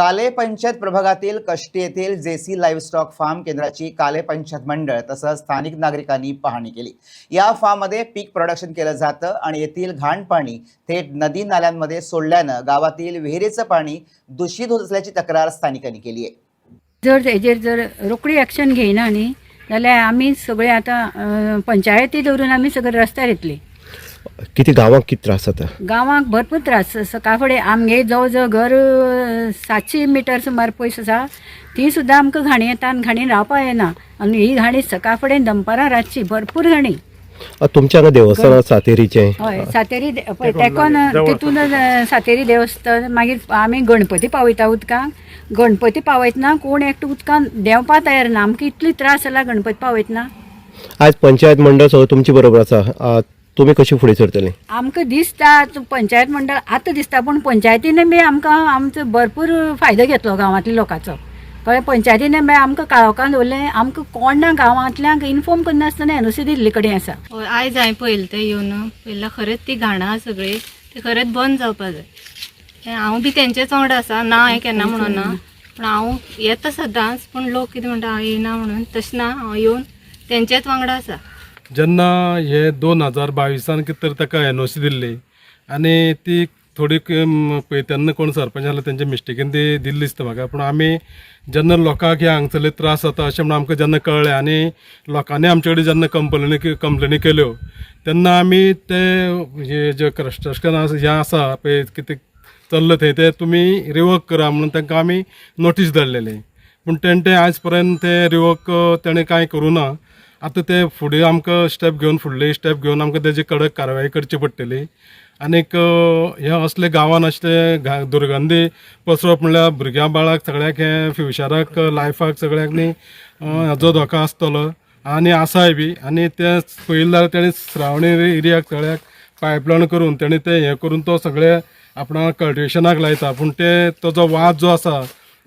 काले पंचायत प्रभागातील कष्टी येथील जेसी लाईव्हस्टॉक फार्म केंद्राची काले पंचायत मंडळ तसंच स्थानिक नागरिकांनी पाहणी केली. या फार्ममध्ये पीक प्रोडक्शन केलं जातं आणि येथील घाण पाणी थेट नदी नाल्यांमध्ये सोडल्यानं गावातील विहिरीचं पाणी दूषित होत असल्याची तक्रार स्थानिकांनी केली आहे. जर हेजेर जर रोखडी ॲक्शन घेयना न्ही जाल्यार आमी सगळे आतां पंचायती दवरून आमी सगळे रस्त्यार येतली किती गांवांक किती त्रास जाता? गांवांक भरपूर त्रास सकाळ फुडें आमगे जवळ जवळ घर सातशी मिटर सुमार पयस आसा. ती सुद्दां आमकां घाणी येता आनी घाणीन रावपा येना. आनी ही घाणी सकाळ फुडें दनपारां रातची भरपूर घाणी. अ, तुमच्या हांगा देवस्थान आसा सातेरीचें? हय सातेरी दे- पळय तेकोन तितून सातेरी देवस्थान मागीर आमी गणपती पावयता उदकांक गणपती पावयतना कोण एकटो उदकान देंवपा तयार ना. आमकां इतली त्रास जाला गणपती पावयतना. आयज पंचायत मंडळ सगळो तुमचे बरोबर आसा. तुमी कशी फुडें सरतली? आमकां दिसता तूं पंचायत मंडळ आतां दिसता पूण पंचायतीन बी आमकां आमचो भरपूर फायदो घेतलो गांवांतल्या लोकांचो. कळ्ळें पंचायतीन बी आमकां काळोखान दवरलें आमकां कोण ना गांवांतल्यांक इन्फॉर्म करनासतना एनओसी दिल्ले कडेन आसा. हय आयज हांवें पळयलें तें येवन पयला खरेंच ती घाणां सगळी ती खरेंच बंद जावपा जाय. हें हांव बी तेंचेच वांगडा आसा ना हें केन्ना म्हणून ना. पूण हांव येता सदांच पूण लोक कितें म्हणटा हांव येना म्हणून तशें ना हांव येवन तेंचेच वांगडा आसा. जेन्ना हे दोन हजार बावीसान कितें तर ताका एन ओ सी दिल्ली आनी ती थोडी पळय तेन्ना कोण सरपंच आसलो तेंच्या मिस्टेकीन ती दिल्ली दिसता म्हाका पूण आमी जेन्ना लोकांक हे हांगसरले त्रास जाता अशें म्हणून आमकां जेन्ना कळ्ळें आनी लोकांनी आमचे कडेन जेन्ना कंप्लेनी कंप्लेनी केल्यो तेन्ना आमी ते हे जे कन्स्ट्रक्शन हें आसा पळय कितें चल्लें थंय ते तुमी रिवर्क करा म्हणून तांकां आमी नोटीस धाडलेली पूण तेणे ते आयज पर्यंत ते रिवर्क तेणें कांय करूं ना आतां ते फुडें आमकां स्टेप घेवन फुडले स्टेप घेवन आमकां तेजी कडक कारवाय करची पडटली. आनीक हे असले गांवान असले घा- दुर्गंधी पसरप म्हणल्यार भुरग्यां बाळाक सगळ्याक हे फ्युचराक लायफाक सगळ्याक न्ही हाजो धोको आसतलो. आनी आसाय बी आनी ते पयले जाल्यार तेणी श्रावणी एरियाक सगळ्याक पायपलायन करून तेणी ते हे करून तो सगळे आपणा कल्टिवेशनाक लायता. पूण ते ताजो वाज जो आसा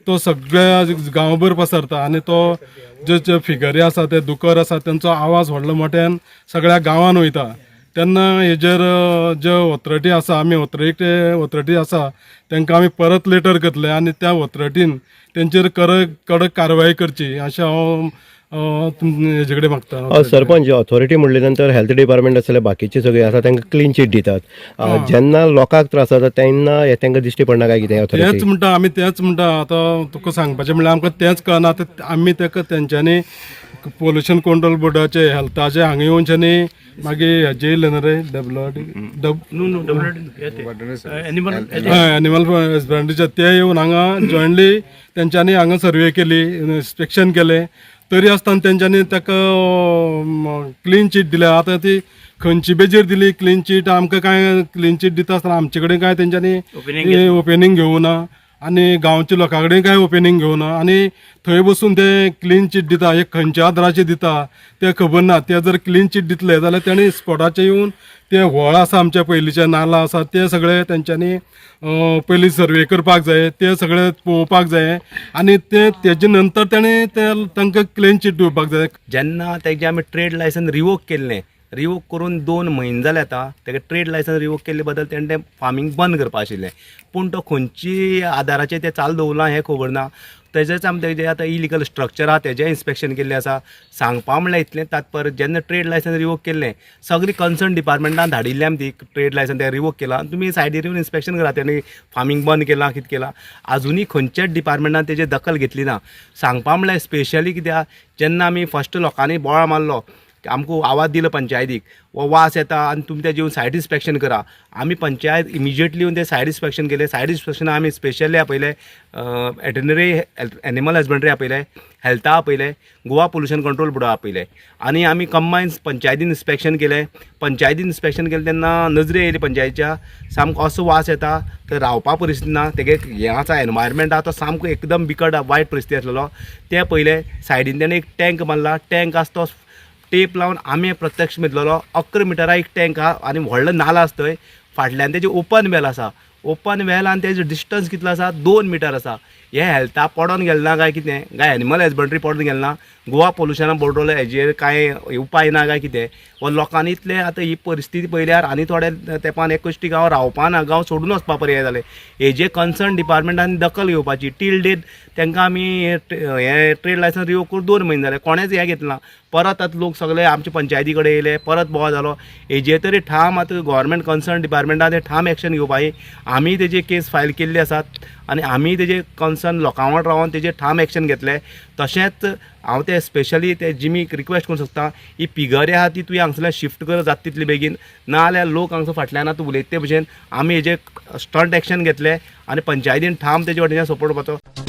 तो सगळ्या गांवभर पसरता आनी तो जे जे फिगरी आसा ते दुकर आसा तेंचो आवाज व्हडलो मोठ्यान सगळ्या गांवान वयता. तेन्ना हेजेर जे ऑथॉरिटी आसा आमी ऑथॉरिटी ऑथॉरिटी आसा तांकां आमी परत लेटर करतले आनी त्या ऑथॉरिटीन तेंचेर कडक कडक कारवाय करची. अशें हांव अ, तुम- हेजे मागता. सरपंच ऑथॉरिटी म्हणले नंतर हेल्थ डिपार्टमेंट आसले बाकीचे सगळे आसा तांकां क्लीन चीट दितात. जेन्ना लोकांक त्रास जाता तेन्ना हे तांकां दिश्टी पडना काय कितें तेंच म्हणटा आमी तेंच म्हणटा आतां तुका सांगपाचें म्हणल्यार आमकां तेंच कळना आतां आमी ताका तेंच्यांनी पोल्युशन कंट्रोल बोर्डाचे हेल्थाचे हांगा येवनच्यांनी मागीर हेजे येयले न्हू रे एनिमल हजबंड्रीचे ते येवन हांगा जॉयंटली तेंच्यांनी हांगा सर्वे केली इन्स्पेक्शन केलें तरी आसतना तेंच्यांनी ताका क्लीन चीट दिल्या आतां ती खंयची बेजीर दिली क्लीन चीट आमकां कांय क्लीन चीट दिता आसतना आमचे कडेन कांय तेंच्यांनी ओपनिंग घेवना आनी गांवच्या लोकां कडेन कांय ओपनिंग घेवना आनी थंय बसून ते क्लीन चीट दिता एक खंयच्या आदाराचेर दिता ते खबर ना ते जर क्लीन चीट दितले जाल्यार तेणी स्पॉटाचेर येवन ते व्हळ आसा आमचे पयलींचे नाला आसा ते सगळे तेंच्यांनी पयलीं सर्वे करपाक जाय ते सगळे पळोवपाक जाय आनी ते तेजे नंतर तेणी ते तांकां क्लीन चीट दिवपाक जाय. जेन्ना तेजे आमी ट्रेड लायसन रिवोक केल्लें रिवोक करून दोन म्हयने जाले आतां. तेका ट्रेड लायसन रिवोक केल्ले बद्दल ताणें तें फार्मींग बंद करपा आशिल्लें. पूण तो खंयची आदाराचेर तें चालू दवरलां हें खबर ना. तेजेच आमी तेजें आतां इलिगल स्ट्रक्चर आहा तेजें इन्स्पेक्शन केल्लें आसा सांगपा म्हणल्यार इतलें तात्पर्य जेन्ना ट्रेड लायसन रिवोक केल्लें सगळीं कन्सर्न डिपार्टमेंटान धाडिल्लें आमी ती ट्रेड लायसन तें रिवोक केलां. तुमी सायडीर येवन इन्स्पेक्शन करा तेणी फार्मींग बंद केलां कितें केलां. आजुनूय खंयच्याच डिपार्टमेंटान तेजी दखल घेतली ना. सांगपा म्हणल्यार स्पेशली कित्याक जेन्ना आमी फस्ट लोकांनी बोळा मारलो आमकां आवाज दिलो पंचायतीक. वो वास येता आनी तुमी तेजें येवन सायड इन्स्पेक्शन करा. आमी पंचायत इमिजिएटली येवन ते सायड इन्स्पेक्शन केले. सायड इन्स्पेक्शन आमी स्पेशली आपयलें एटनरी एनिमल हजबंड्री आपयले हेल्था आपयलें गोवा पोल्युशन कंट्रोल बोर्डा आपयलें आनी आमी कंबायन पंचायतीन इन्स्पेक्शन केलें. पंचायतीन इन्स्पेक्शन केलें तेन्ना नजरे येयली पंचायतीच्या. सामको असो वास येता थंय रावपा परिस्थिती ना तेगे हें आसा एनवायरमेंट आसा तो सामको एकदम बिकट वायट परिस्थिती आसलेलो ते पयलें सायडीन तेणें एक टँक मारला टँक आसा तो टेप लावन आमी प्रत्यक्ष मेदलेलो अकरा मिटरा एक टँक हा आनी व्हडलो नाला आसा थंय फाटल्यान तेजी ओपन वेल आसा ओपन वेल आनी तेजे डिस्टन्स कितलो आसा दोन मिटर आसा हे हेल्था पडोन गेलें ना काय कितें? काय एनिमल हजबंड्री पडोन गेलें ना गोवा पोल्युशना बोर्ड हेजेर कांय उपाय ना काय कितें? व लोकांनी इतले आतां ही परिस्थिती पळयल्यार आनी थोड्या तेंपान एक गांव रावपा ना गांव सोडून वचपा पर्याय जाले. हेजे कन्सर्न डिपार्टमेंटान दखल घेवपाची टील डेट तांकां आमी हें ट्रेड लायसन्स रिवोक करून दोन म्हयने जाले कोणेच हें घेतलां. परत आतां लोक सगळे आमचे पंचायती कडेन येयले परत बोवा जालो. हेजे तरी ठाम आतां गोवोरमेंट कन्सर्न डिपार्टमेंटान ते ठाम एक्शन घेवपाची. आमी तेजे केस फायल केल्ली आसात आनी आमी तेजे कन्सर्न लोकां वांगडा रावन तेजेर ठाम एक्शन घेतले तशेंच हांव ते स्पेशली ते जिमीक रिक्वेस्ट करूंक सोदतां ही पिगरी आहा ती तुवें हांगसरल्यान शिफ्ट कर जाता तितले बेगीन. ना जाल्यार लोक हांगसर फाटल्यान आतां उलयता ते भशेन आमी हेजे स्टंट एक्शन घेतले आनी पंचायतीन ठाम तेजे वटेच्यान सपोर्ट करपाचो